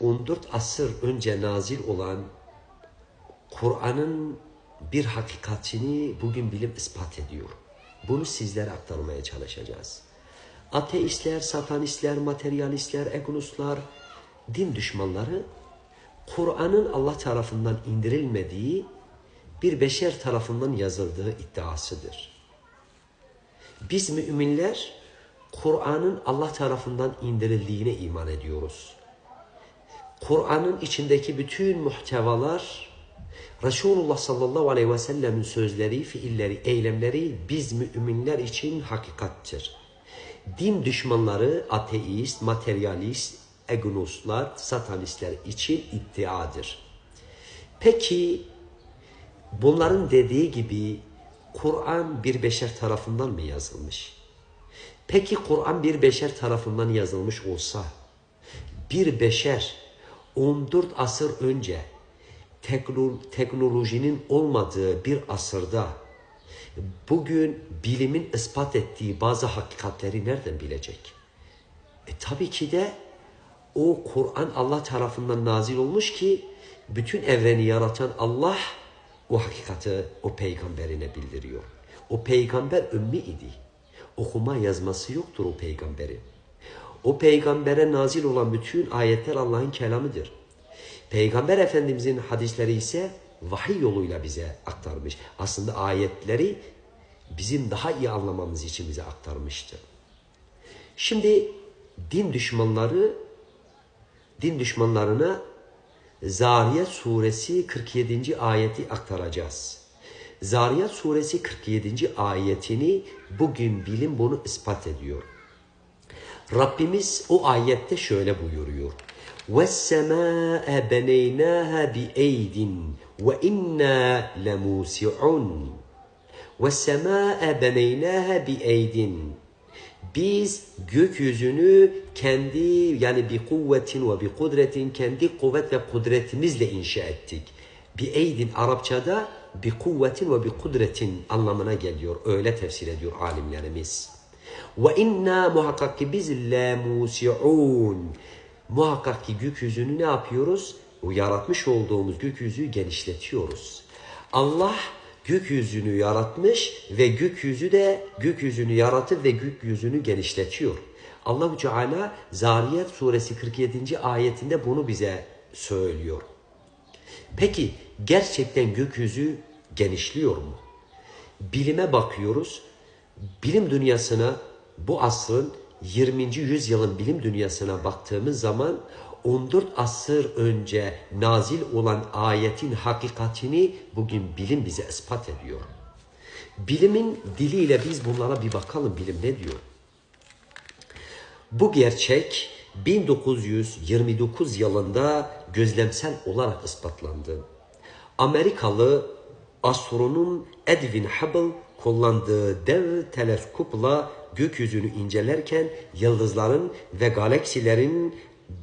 14 asır önce nazil olan Kur'an'ın bir hakikatini bugün bilim ispat ediyor. Bunu sizlere aktarmaya çalışacağız. Ateistler, satanistler, materyalistler, egonistler, din düşmanları Kur'an'ın Allah tarafından indirilmediği bir beşer tarafından yazıldığı iddiasıdır. Biz müminler Kur'an'ın Allah tarafından indirildiğine iman ediyoruz. Kur'an'ın içindeki bütün muhtevalar Resulullah sallallahu aleyhi ve sellemin sözleri, fiilleri, eylemleri biz müminler için hakikattir. Din düşmanları, ateist, materyalist, egnostlar, satanistler için iddiadır. Peki bunların dediği gibi Kur'an bir beşer tarafından mı yazılmış? Peki Kur'an bir beşer tarafından yazılmış olsa bir beşer 14 asır önce teknolojinin olmadığı bir asırda bugün bilimin ispat ettiği bazı hakikatleri nereden bilecek? E tabii ki de o Kur'an Allah tarafından nazil olmuş ki bütün evreni yaratan Allah o hakikati o peygamberine bildiriyor. O peygamber ümmi idi. Okuma yazması yoktur o peygamberin. O peygambere nazil olan bütün ayetler Allah'ın kelamıdır. Peygamber Efendimizin hadisleri ise vahiy yoluyla bize aktarmış. Aslında ayetleri bizim daha iyi anlamamız için bize aktarmıştı. Şimdi din düşmanları din düşmanlarına Zariyat suresi 47. ayeti aktaracağız. Zariyat suresi 47. ayetini bugün bilim bunu ispat ediyor. Rabbimiz o ayette şöyle buyuruyor. وَالسَّمَاءَ بَنَيْنَاهَا بِاَيْدٍ وَاِنَّا لَمُوسِعُونَ وَالسَّمَاءَ بَنَيْنَاهَا بِاَيْدٍ biz gökyüzünü kendi yani bir kuvvetin ve bir kudretin kendi kuvvet ve kudretimizle inşa ettik. Bir eydin Arapçada bir kuvvetin ve bir kudretin anlamına geliyor. Öyle tefsir ediyor alimlerimiz. Ve inna muhakkak ki biz la musi'un. Muhakkak ki gökyüzünü ne yapıyoruz? O yaratmış olduğumuz gökyüzüyü genişletiyoruz. Allah gökyüzünü yaratmış ve gökyüzü de gökyüzünü yaratıp ve gökyüzünü genişletiyor. Allahu Teala Zariyat suresi 47. ayetinde bunu bize söylüyor. Peki gerçekten gökyüzü genişliyor mu? Bilime bakıyoruz. Bilim dünyasına bu asrın 20. yüzyılın bilim dünyasına baktığımız zaman 14 asır önce nazil olan ayetin hakikatini bugün bilim bize ispat ediyor. Bilimin diliyle biz bunlara bir bakalım bilim ne diyor? Bu gerçek 1929 yılında gözlemsel olarak ispatlandı. Amerikalı astronom Edwin Hubble kullandığı dev teleskopla gökyüzünü incelerken yıldızların ve galaksilerin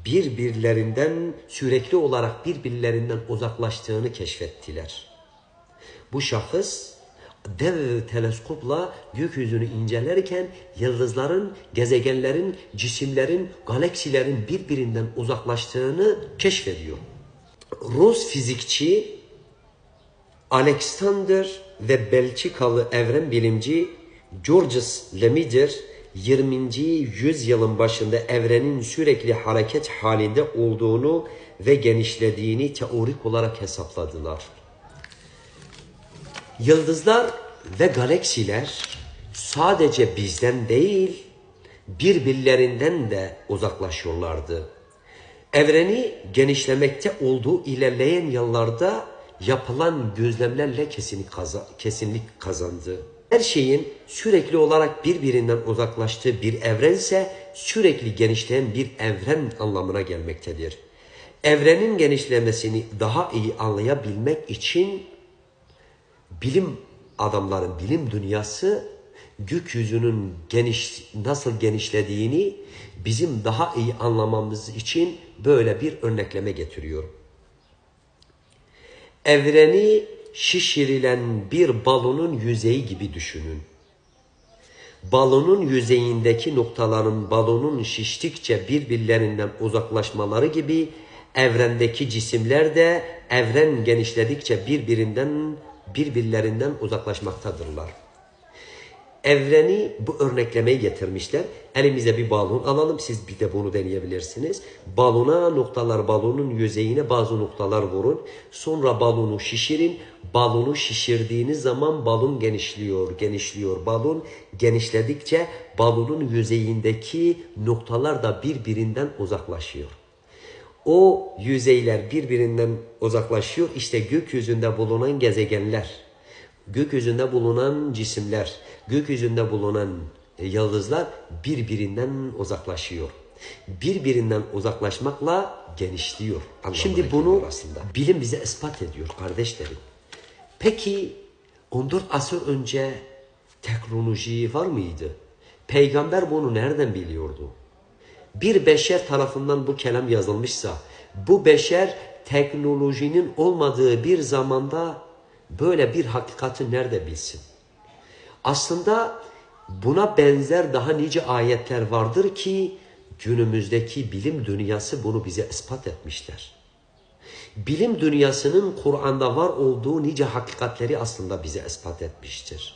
birbirlerinden sürekli olarak birbirlerinden uzaklaştığını keşfettiler. Bu şahıs dev teleskopla gökyüzünü incelerken yıldızların, gezegenlerin, cisimlerin, galaksilerin birbirinden uzaklaştığını keşfediyor. Rus fizikçi Alexander ve Belçikalı evren bilimci Georges Lemaître 20. yüzyılın başında evrenin sürekli hareket halinde olduğunu ve genişlediğini teorik olarak hesapladılar. Yıldızlar ve galaksiler sadece bizden değil birbirlerinden de uzaklaşıyorlardı. Evreni genişlemekte olduğu ilerleyen yıllarda yapılan gözlemlerle kesinlik kazandı. Her şeyin sürekli olarak birbirinden uzaklaştığı bir evrense sürekli genişleyen bir evren anlamına gelmektedir. Evrenin genişlemesini daha iyi anlayabilmek için bilim adamların, bilim dünyası gökyüzünün geniş, nasıl genişlediğini bizim daha iyi anlamamız için böyle bir örnekleme getiriyor. Evreni şişirilen bir balonun yüzeyi gibi düşünün. Balonun yüzeyindeki noktaların balonun şiştikçe birbirlerinden uzaklaşmaları gibi evrendeki cisimler de evren genişledikçe birbirinden birbirlerinden uzaklaşmaktadırlar. Evreni bu örneklemeyi getirmişler. Elimize bir balon alalım. Siz bir de bunu deneyebilirsiniz. Balona noktalar, balonun yüzeyine bazı noktalar vurun. Sonra balonu şişirin. Balonu şişirdiğiniz zaman balon genişliyor, genişliyor. Balon genişledikçe balonun yüzeyindeki noktalar da birbirinden uzaklaşıyor. O yüzeyler birbirinden uzaklaşıyor. İşte gökyüzünde bulunan gezegenler, gökyüzünde bulunan cisimler, gökyüzünde bulunan e, yıldızlar birbirinden uzaklaşıyor. Birbirinden uzaklaşmakla genişliyor. Şimdi bunu aslında bilim bize ispat ediyor kardeşlerim. Peki 14 asır önce teknoloji var mıydı? Peygamber bunu nereden biliyordu? bir beşer tarafından bu kelam yazılmışsa, bu beşer teknolojinin olmadığı bir zamanda böyle bir hakikati nerede bilsin? Aslında buna benzer daha nice ayetler vardır ki günümüzdeki bilim dünyası bunu bize ispat etmişler. Bilim dünyasının Kur'an'da var olduğu nice hakikatleri aslında bize ispat etmiştir.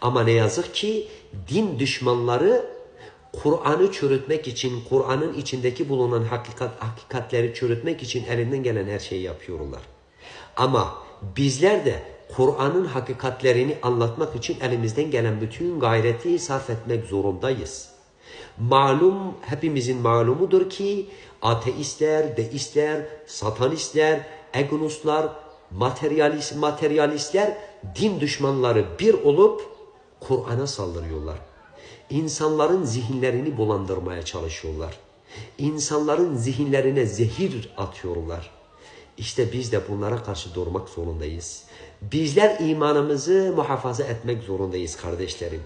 Ama ne yazık ki din düşmanları Kur'an'ı çürütmek için, Kur'an'ın içindeki bulunan hakikat, hakikatleri çürütmek için elinden gelen her şeyi yapıyorlar. Ama bizler de Kur'an'ın hakikatlerini anlatmak için elimizden gelen bütün gayreti sarf etmek zorundayız. Malum, hepimizin malumudur ki ateistler, deistler, satanistler, egonostlar, materyalist, materyalistler, din düşmanları bir olup Kur'an'a saldırıyorlar. İnsanların zihinlerini bulandırmaya çalışıyorlar. İnsanların zihinlerine zehir atıyorlar. İşte biz de bunlara karşı durmak zorundayız. Bizler imanımızı muhafaza etmek zorundayız kardeşlerim.